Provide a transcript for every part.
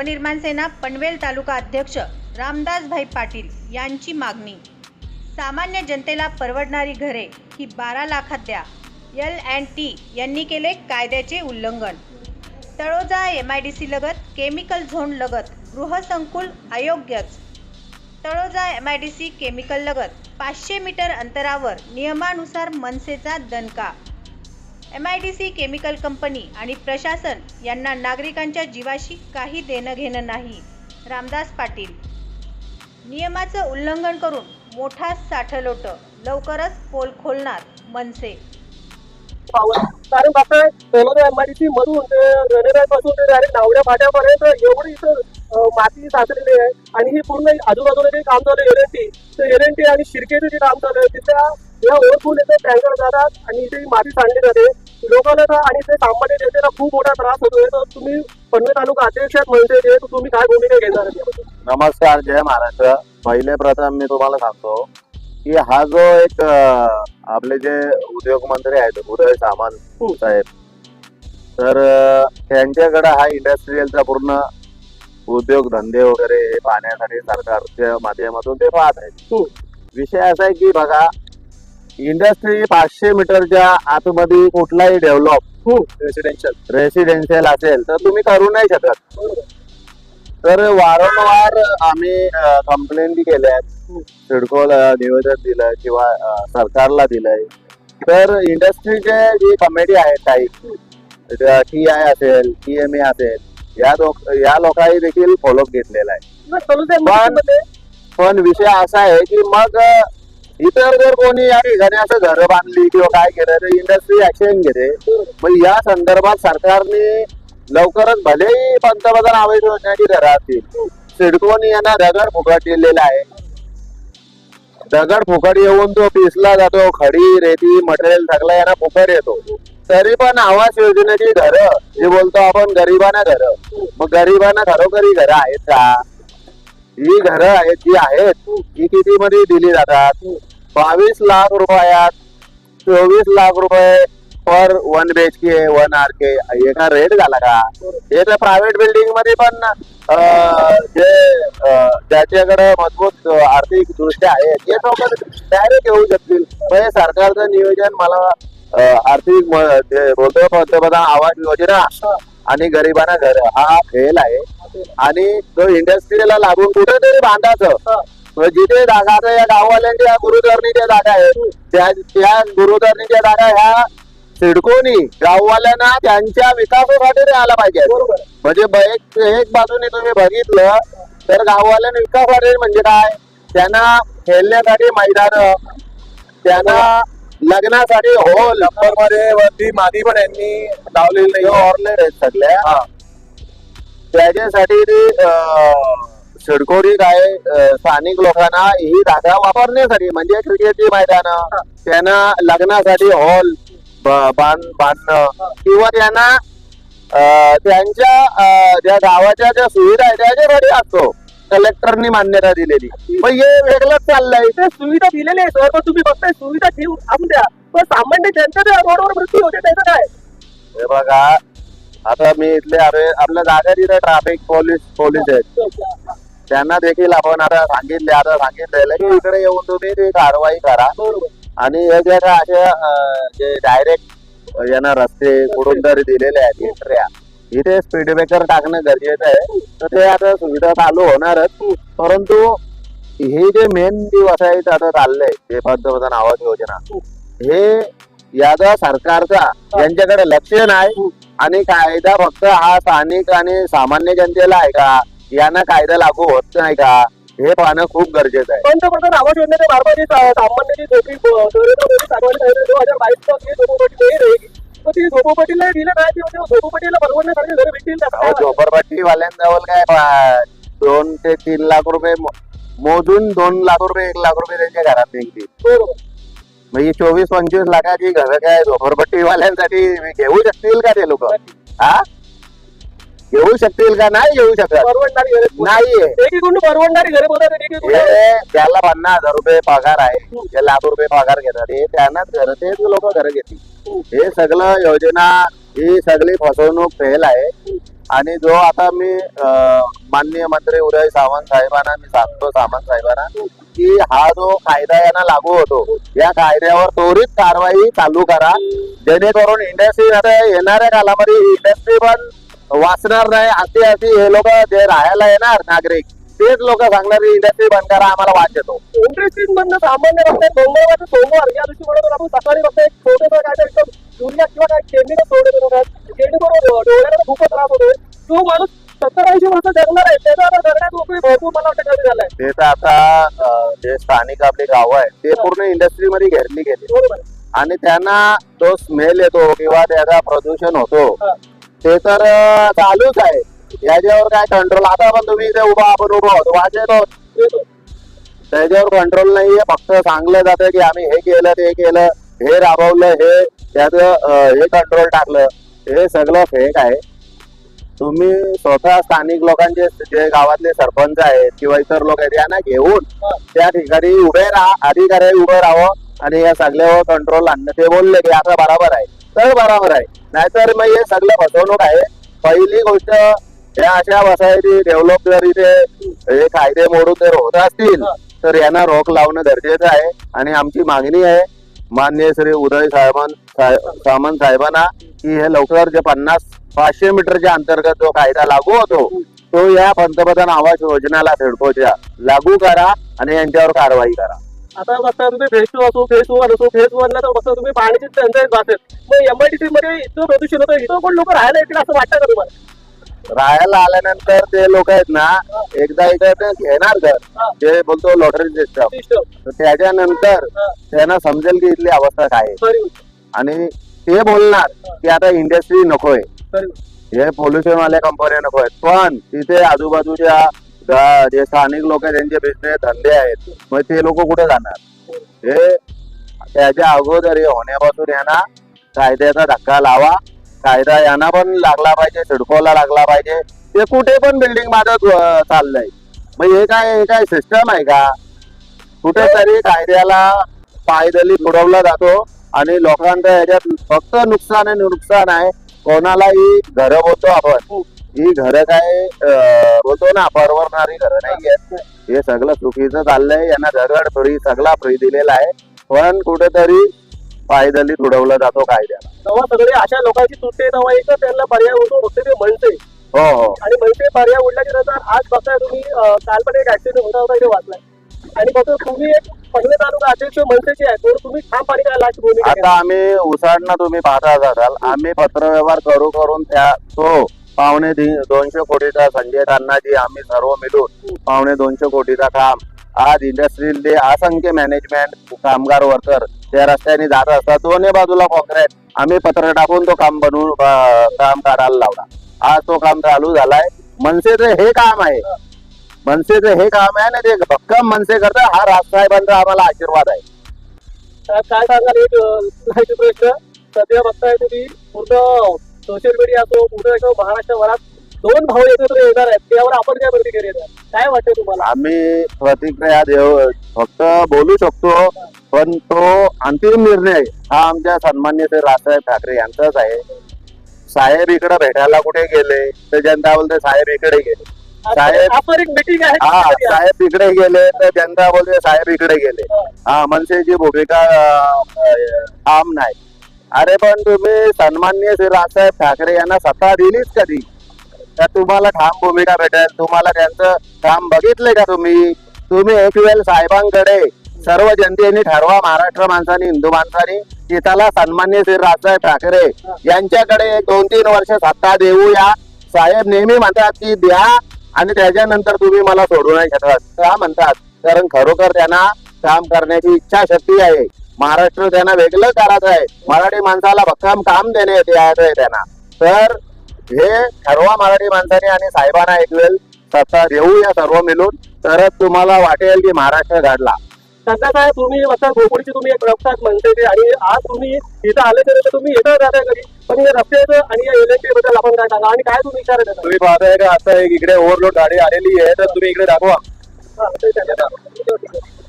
नवनिर्माण सेना पनवेल तालुका अध्यक्ष रामदासभाई पाटील यांची मागणी. सामान्य जनतेला परवडणारी घरे ही बारा लाखात द्या. एल अँड टी यांनी केले कायद्याचे उल्लंघन. Taloja M I D C लगत केमिकल झोन लगत गृहसंकुल अयोग्यच. Taloja M I D C chemical लगत पाचशे मीटर अंतरावर नियमानुसार मनसेचा दणका. M I D C chemical company आणि प्रशासन यांना नागरिकांच्या जीवाशी काही देणं घेणं नाही. रामदास पाटील. नियमाचं उल्लंघन करून मोठा साठलोट. लवकरच पोल खोलणार मनसे. कारण कसं आहे पहिलं एमआयडीसी मधून ते गणेरायपासून ते डायरेक्ट नावड्या फाट्यापर्यंत एवढी इथं माती साचलेली आहे. आणि ही पूर्ण आजूबाजूला जे काम चालू एन टी तर एल एन टी आणि शिरकेचं जे काम चालू आहे तिथल्या या इथे टँकर जातात आणि इथे माती सांडली जाते लोकांना आणि ते सामान्य जनतेला खूप मोठा त्रास होतोय तर तुम्ही पनवेल तालुका अध्यक्ष म्हणजे तर तुम्ही काय भूमिका घेणार? नमस्कार जय महाराष्ट्र पहिले प्रथम मी तुम्हाला सांगतो की हा जो एक आपले जे उद्योग मंत्री आहेत उदय सामंत साहेब तर त्यांच्याकडे हा इंडस्ट्रीयलचा पूर्ण उद्योग धंदे वगैरे हे पाहण्यासाठी सरकारच्या माध्यमातून ते पाहत आहेत. विषय असा आहे की बघा इंडस्ट्री पाचशे मीटरच्या आतमध्ये कुठलाही डेव्हलप रेसिडेन्शियल रेसिडेन्शियल असेल तर तुम्ही करू नाही शकत. तर वारंवार आम्ही कंप्लेंट केल्या आहेत. सिडकोला निवेदन दिलं किंवा अ, सरकारला दिलंय. तर इंडस्ट्रीचे जी कमिटी आहेत काही टी आय असेल टी एम ए असेल या लोक या लोकांनी देखील फॉलोअप घेतलेला आहे. पण- विषय असा आहे की मग अ, इतर जर कोणी या ठिकाणी असं घरं बांधली किंवा काय केलं तर इंडस्ट्री ऍक्शन घेते. मग या संदर्भात सरकारने लवकरच भलेही पंतप्रधान आवास योजनेची घरं असतील सिडकोनी यांना दगड फुकट दिलेला आहे. दगड फुकट येऊन तो पिसला जातो खडी रेती मटेरियल सगळं यांना फुकट येतो. तरी पण आवास योजनेची घरं जे बोलतो आपण गरिबांना घरं मग गरिबांना खरोखरी घरं आहेत का? ही घरं आहेत जी आहेत ही किती मध्ये दिली जातात? बावीस लाख रुपयात चोवीस लाख रुपये per one B H K one R K एका रेट झाला का? हे तर प्रायव्हेट बिल्डिंगमध्ये पण जे ज्याच्याकडे मजबूत आर्थिक दृष्ट्या आहे ते लोक डायरेक्ट येऊ शकतील. हे सरकारचं नियोजन मला आर्थिक म- पंतप्रधान आवास योजना आणि गरिबांना घर हा फेल आहे. आणि तो इंडस्ट्रीला लागून कुठेतरी बांधायचं. जिथे जागा आता या गाववाल्यांच्या गुरुधरणीच्या जागा आहेत त्या त्या गुरुधरणीच्या जागा ह्या सिडकोनी गाववाल्यांना त्यांच्या विकासासाठी द्यायला पाहिजे. बरोबर. म्हणजे एक एक बाजूने तुम्ही बघितलं तर गाववाल्यांना विकासासाठी म्हणजे काय? त्यांना खेळण्यासाठी मैदान त्यांना लग्नासाठी हॉलमध्ये वरती माती पण यांनी लावलेली नाही ऑर्लेट आहेत सगळ्या. त्याच्यासाठी ते अं, सिडकोरी काय स्थानिक लोकांना ही जागा वापरण्यासाठी म्हणजे क्रिकेटची मैदान त्यांना लग्नासाठी हॉल बांध बांधणं किंवा त्यांना त्यांच्या ज्या गावाच्या ज्या सुविधा आहेत त्याच्यासाठी असतो. कलेक्टरनी मान्यता दिलेली. पण हे वेगळंच चाललंय. इथे सुविधा दिलेली आहे सर पण तुम्ही बघताय सुविधा ठेवून आणून द्या. पण सामान्य जनतेच्या रोडवर मृत्यू होते त्याचं काय? हे बघा आता मी इथले अरे आपल्या जागा तिथे ट्रॅफिक पोलीस पोलीस आहेत. त्यांना देखील आपण आता सांगितले आता सांगितलेलं की इकडे येऊन तुम्ही ती कारवाई करा. आणि हे जे काय असे जे डायरेक्ट यांना रस्ते कुठून तरी दिलेले आहेत इंट्र्या इथे स्पीड ब्रेकर टाकणं गरजेचं आहे. तर ते आता सुविधा चालू होणारच. परंतु हे जे मेन दिवस आहे आता चाललंय जे पंतप्रधान आवास योजना हे याचा सरकारचा यांच्याकडे लक्ष नाही. आणि कायदा फक्त हा स्थानिक आणि सामान्य जनतेला आहे का? यांना कायदा लागू होत नाही का? हे पाहणं खूप गरजेचं आहे. पंतप्रधान आवास योजनेच्या मार्फत जी सामान्य जी झोपडी नरेंद्र मोदी सरकारने सांगितलं दोन हजार बावीसपासून ही झोपडपट्टी रहेगी झोपडपट्टीला दिलं नाही की म्हणजे झोपडपट्टीला परवडण्यासारखी घरं भेटतील का? झोपडपट्टी वाल्यांजवळ काय दोन ते तीन लाख रुपये मोजून दोन लाख रुपये एक लाख रुपये त्यांच्या घरात निघतील. बरोबर. म्हणजे चोवीस पंचवीस लाखाची घरं काय झोपडपट्टी वाल्यांसाठी घेऊ शकतील का ते लोक? हा? घेऊ शकतील का? नाही घेऊ शकत. परवडणारी घरं नाहीये. एकीकडून परवडणारी घरे बोलतात आणि एकीकडून ज्याला पन्नास हजार रुपये पगार आहे. जे लाख रुपये पगार घेतात. हे त्यांनाच घर तेच लोक घर घेतील. हे सगळं योजना ही सगळी फसवणूक फेल आहे. आणि जो आता मी अं, माननीय मंत्री उदय सामंत साहेबांना मी सांगतो सामंत साहेबांना की हा जो कायदा यांना लागू होतो या कायद्यावर त्वरित कारवाई चालू करा. जेणेकरून इंडस्ट्री आता येणाऱ्या कालामध्ये इंडस्ट्री पण वाचणार नाही. अशी अशी हे लोक जे राहायला येणार नागरिक तेच लोक सांगणार इंडस्ट्री बंद करा आम्हाला वाद येतो इंटरेस्टिंग मधनं सामान्य रस्ते मंगळवार सोमवार या दिवशी म्हणून आपण सकाळी रस्ते एक छोटंसं काय एकदम युरिया किंवा काय सोडले जातात जेणेकरून डोळ्याला खूप त्रास होतो तो माणूस सत्तर ऐंशी वर्ष जगणार आहे त्याचा आता जगण्यात नोकरी भरपूर मला वाटतं कमी झालाय ते तर आता जे स्थानिक आपली गावं आहेत ते पूर्ण इंडस्ट्रीमध्ये घेरली गेली. बरोबर. आहे. आणि त्यांना तो स्मेल येतो किंवा त्याचा प्रदूषण होतो. ते तर चालूच आहे. याच्यावर काय कंट्रोल आता पण तुम्ही इथे उभा आपण उभा होतो वाज त्याच्यावर कंट्रोल नाहीये फक्त सांगलं जातं की आम्ही हे केलं ते केलं हे राबवलं हे त्याचं हे कंट्रोल टाकलं. हे सगळं फेक आहे. तुम्ही स्वतः स्थानिक लोकांचे जे गावातले सरपंच आहेत किंवा इतर लोक आहेत यांना घेऊन त्या ठिकाणी उभे राहा अधिकारी उभे राहावं आणि या सगळ्यावर कंट्रोल आणणं. ते बोलले की आता बरोबर आहे. तर बरोबर आहे. नाहीतर मग हे सगळं फसवणूक आहे. पहिली गोष्ट या अशा वसाहती डेव्हलप जर इथे हे कायदे मोडून जर होत असतील. तर यांना रोख लावणं गरजेचं आहे. आणि आमची मागणी आहे मान्य श्री उदय साहेबां साहे- सामंत साहेबांना की हे लवकर जे पन्नास पाचशे मीटरच्या अंतर्गत जो कायदा लागू होतो तो या पंतप्रधान आवास योजनेला सिडकोच्या लागू करा आणि यांच्यावर कारवाई करा. आता बघता तुम्ही फेस टू असो फेस वन असो फेस वन ला तर बघता तुम्ही पाण्याची टंचाई भासेल मग एमआयडीसी मध्ये इतकं प्रदूषण होतं इथं पण लोक राहायला येतील असं वाटतं का तुम्हाला? राहायला आल्यानंतर ते लोक आहेत ना एकदा इथे ते घेणार घर. ते बोलतो लॉटरी सिस्टम तर त्याच्यानंतर त्यांना समजेल की इथली अवस्था काय आहे. आणि ते बोलणार की आता इंडस्ट्री नकोय. हे पोल्युशन वाल्या कंपन्या नको आहेत पण तिथे आजूबाजूच्या जे स्थानिक लोक त्यांचे बिझनेस धंदे आहेत मग ते लोक कुठे जाणार? हे त्याच्या अगोदर हे होण्यापासून यांना कायद्याचा धक्का लावा. कायदा यांना पण लागला पाहिजे सिडकोला लागला पाहिजे. ते कुठे पण बिल्डिंग माझं चाललंय. मग हे काय हे काय सिस्टम आहे का? कुठेतरी कायद्याला पायदली पुरवला जातो आणि लोकांचं याच्यात फक्त नुकसान आणि नुकसान आहे. कोणालाही घर बोलतो आपण. ही घर काय बोलतो ना परवडणारी घर नाही आहेत. हे सगळं चुकीचं चाललंय. यांना दगड फ्री सगळा फ्री दिलेला आहे. पण कुठेतरी पायदली तुडवला जातो कायद्याला. तेव्हा सगळे अशा लोकांची सुट्टे तेव्हा एक त्याला पर्याय होतो फक्त ते म्हणते. हो हो. आणि म्हणते पर्याय उडल्याच्या नंतर आज बघताय तुम्ही काल पण एक ऍक्सिडेंट होता होता इथे वाचलाय. आणि फक्त तुम्ही एक पहिले तालुका अध्यक्ष मनसेचे आहे तर तुम्ही ठामपणे काय लाच भूमिका आता आम्ही उसाडणं तुम्ही पाहता असाल. आम्ही पत्रव्यवहार करू करून त्या तो पावणे दोनशे कोटीचा संजय तान्हाजी आम्ही सर्व मिळून पावणे दोनशे कोटीचा काम. आज इंडस्ट्रील असंख्य मॅनेजमेंट कामगार वर्कर त्या रस्त्याने जात असतात. दोन्ही बाजूला काँक्रीट आम्ही पत्र टाकून तो काम बनवून काम काढायला लावला. आज तो काम चालू झालाय. मनसेचं हे काम आहे. मनसेचं हे काम आहे ना ते भक्कम मनसे करता हा राजसाहेबांचा आम्हाला आशीर्वाद आहे. काय सांगाल एक प्रश्न? सध्या बघताय तुम्ही पूर्ण सोशल मीडिया असो पूर्ण एक महाराष्ट्रभरात दोन भाऊ एकत्र येणार आहेत त्यावर आपण काय प्रतिक्रिया द्याल? काय वाटतं तुम्हाला? आम्ही प्रतिक्रिया देऊ फक्त बोलू शकतो पण तो अंतिम निर्णय हा आमच्या सन्मान्य श्री राजसाहेब ठाकरे यांचाच आहे. साहेब इकडे भेटायला कुठे गेले? तर जनता बोलते साहेब इकडे गेले. साहेब- आपण एक मिटिंग आहे. हा साहेब इकडे गेले तर जनता बोलते साहेब इकडे गेले. हा मनसेची भूमिका ठाम नाही. अरे पण तुम्ही सन्मान्य श्री राजसाहेब ठाकरे यांना सत्ता दिलीच कधी? तर तुम्हाला ठाम भूमिका भेटेल. तुम्हाला त्यांचं काम बघितलंय का तुम्ही? तुम्ही एक वेळ साहेबांकडे सर्व जनतेने ठरवा महाराष्ट्र माणसाने हिंदू माणसानी की त्याला सन्मान्य श्री राजसाहेब ठाकरे यांच्याकडे एक दोन तीन वर्ष सत्ता देऊया साहेब नेहमी म्हणतात की द्या आणि त्याच्यानंतर तुम्ही मला सोडू नाही शकत. का म्हणतात? कारण खरोखर त्यांना काम करण्याची इच्छा शक्ती आहे. महाराष्ट्र त्यांना वेगळं करायचं आहे. मराठी माणसाला भक्कम काम देण्यात यायचं आहे त्यांना. तर हे ठरवा मराठी माणसाने आणि साहेबांना एक वेळ सत्ता देऊया सर्व मिळून. तरच तुम्हाला वाटेल की महाराष्ट्र घडला. सध्या काय तुम्ही आता घोपडीची तुम्ही एक रस्त्यात म्हणते ते आणि आज तुम्ही इथं आले तरी तर तुम्ही येतं जाताय घरी. पण या रस्त्याचं आणि या एलएनटी बद्दल आपण काय सांगा आणि काय तुम्ही विचार तुम्ही पाहताय का आता एक इकडे ओव्हरलोड गाडी आलेली आहे तर तुम्ही इकडे दाखवा.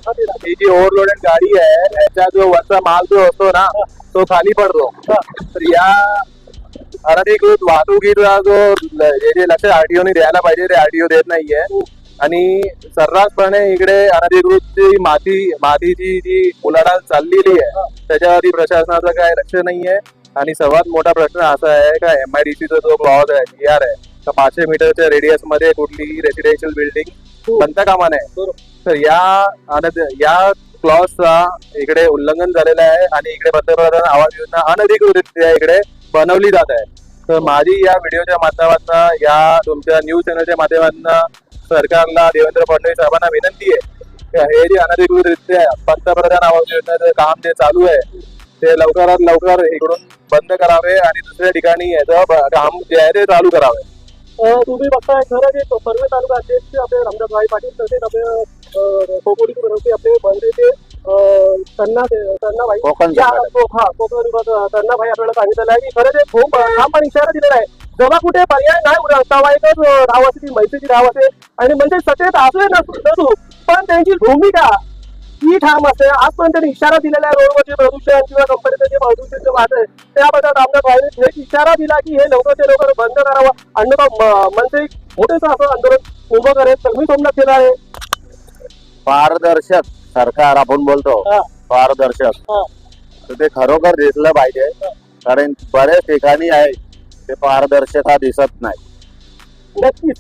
ही जी ओव्हरलोडेड गाडी आहे याचा जो वरचा माल जो असतो ना तो खाली पडतो तर या अनधिकृत वाहतुकीचा जो ल- जे लक्ष आरटीओने द्यायला पाहिजे ते आरटीओ देत नाहीये आणि सर्रासपणे इकडे अनधिकृत जी माती मातीची जी उलाढाल चाललेली आहे त्याच्यावरती प्रशासनाचं काय लक्ष नाहीये आणि सर्वात मोठा प्रश्न असा आहे का एम आय डी सीचा जो ब्लॉक आहे जी आर आहे तर पाचशे मीटरच्या रेडियसमध्ये कुठलीही रेसिडेन्शियल बिल्डिंग बनता कामा नये तर या या क्लॉजचा इकडे उल्लंघन झालेलं आहे आणि इकडे पंतप्रधान आवास योजना अनधिकृतरित्या इकडे बनवली जात आहे. तर माझी या व्हिडिओच्या माध्यमातून या तुमच्या न्यूज चॅनलच्या माध्यमातून सरकारला देवेंद्र फडणवीस साहेबांना विनंती आहे की हे जे अनधिकृतरित्या पंतप्रधान आवास योजनेचं काम जे चालू आहे ते लवकरात लवकर इकडून बंद करावे आणि दुसऱ्या ठिकाणी याचं काम जे आहे ते चालू करावे. तुम्ही बघताय खरं जे परवे तालुका अध्यक्ष आपले रामदासभाई पाटील तसेच आपले खोपोली बनवते आपले बनलेचे त्यांना त्यांना भाई कोकण या- संघटक. को- हा कोकण विभाग त्यांना भाई आपल्याला सांगितलेलं आहे की खरं ते खूप पण इशारा दिलेला आहे. जेव्हा कुठे पर्याय नाही एकच अ, धाव असते ती म्हैसेची धाव असते आणि म्हणजे सत्तेत असू नसू पण त्यांची भूमिका ही ठाम असते आजपर्यंत त्यांनी इशारा दिलेला आहे रोडवरचे प्रदूषण किंवा कंपनीचं जे प्रदूषण जे वाहत आहे त्याबद्दल रामदास भाईने थेट इशारा दिला की हे लवकरचे लवकर बंद करावं. अन्यथा म्हणजे मोठेच असं आंदोलन उभं करेल तर मी सोमनाथ केलं आहे. पारदर्शक सरकार आपण बोलतो. हा. पारदर्शक. हा. तर ते खरोखर दिसलं पाहिजे. कारण बऱ्याच ठिकाणी आहे ते पारदर्शकता दिसत नाही. नक्कीच.